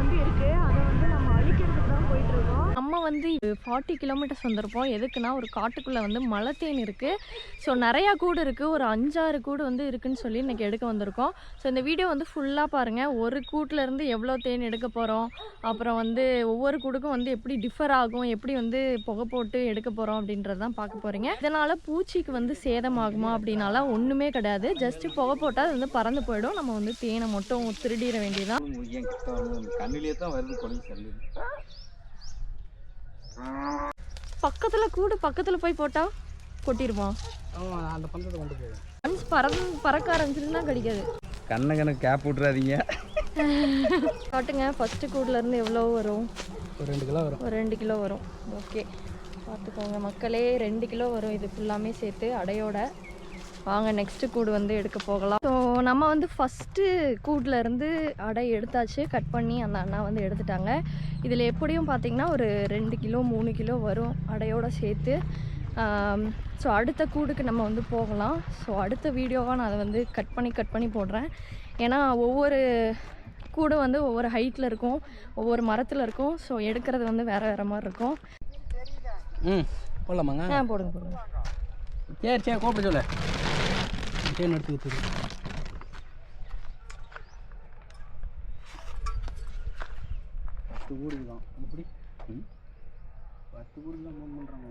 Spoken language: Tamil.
வந்து இருக்குது நம்ம வந்து ஃபார்ட்டி கிலோமீட்டர்ஸ் வந்திருப்போம். எதுக்குன்னா ஒரு காட்டுக்குள்ளே வந்து மலை தேன் இருக்குது ஸோ நிறையா கூடு இருக்குது ஒரு அஞ்சாறு கூடு வந்து இருக்குதுன்னு சொல்லி இன்றைக்கி எடுக்க வந்திருக்கோம். ஸோ இந்த வீடியோ வந்து ஃபுல்லாக பாருங்கள் ஒரு கூட்டிலேருந்து எவ்வளோ தேன் எடுக்க போகிறோம் அப்புறம் வந்து ஒவ்வொரு கூடுக்கும் வந்து எப்படி டிஃபர் ஆகும்? எப்படி வந்து புகை போட்டு எடுக்க போகிறோம் அப்படின்றது தான் பார்க்க போகிறீங்க இதனால் பூச்சிக்கு வந்து சேதமாகுமா அப்படின்னால ஒன்றுமே கிடையாது. ஜஸ்ட் புகை போட்டால் அது வந்து பறந்து போயிடும். நம்ம வந்து தேனை மட்டும் திருடிட வேண்டியதான் கண்ணிலே தான் வருது பக்கத்தில் கூடு பக்கத்தில் போய் போட்டால் கொட்டிடுவான் அவன் அந்த பந்தத்தை கொண்டு போயிடும் ஒன்ஸ் பறந்து பறக்க ஆரம்பிச்சிருந்தா கடிக்காது. கண்ணை கணக்கு கேப் விட்றாதீங்க காட்டுங்க ஃபஸ்ட்டு கூடுலேருந்து எவ்வளோ வரும்? ஒரு ரெண்டு கிலோ வரும். ஒரு ரெண்டு கிலோ வரும். ஓகே பார்த்துக்கோங்க மக்களே ரெண்டு கிலோ வரும். இது ஃபுல்லாமே சேர்த்து அடையோட வாங்க நெக்ஸ்ட்டு கூடு வந்து எடுக்க போகலாம். ஸோ நம்ம வந்து ஃபஸ்ட்டு கூட்டில் இருந்து அடை எடுத்தாச்சு. கட் பண்ணி அந்த அண்ணா வந்து எடுத்துட்டாங்க. இதில் எப்படியும் பார்த்தீங்கன்னா ஒரு ரெண்டு கிலோ மூணு கிலோ வரும் அடையோட சேர்த்து. ஸோ அடுத்த கூடுக்கு நம்ம வந்து போகலாம். ஸோ அடுத்த வீடியோவாக நான் அதை வந்து கட் பண்ணி கட் பண்ணி போடுறேன். ஏன்னா ஒவ்வொரு கூடு வந்து ஒவ்வொரு ஹைட்டில் இருக்கும். ஒவ்வொரு மரத்தில் இருக்கும். ஸோ எடுக்கிறது வந்து வேறு வேறு மாதிரி இருக்கும். ம் போடலாமாங்க? ஆ போடுங்க போடுங்க. சரி சரி கூப்பிட சொல்லு. தேன் எடுத்து ஊற்றுது பத்து கூடுதான். எப்படி ம்? பத்து கூடுதான் ஃபோன் பண்ணுறாங்க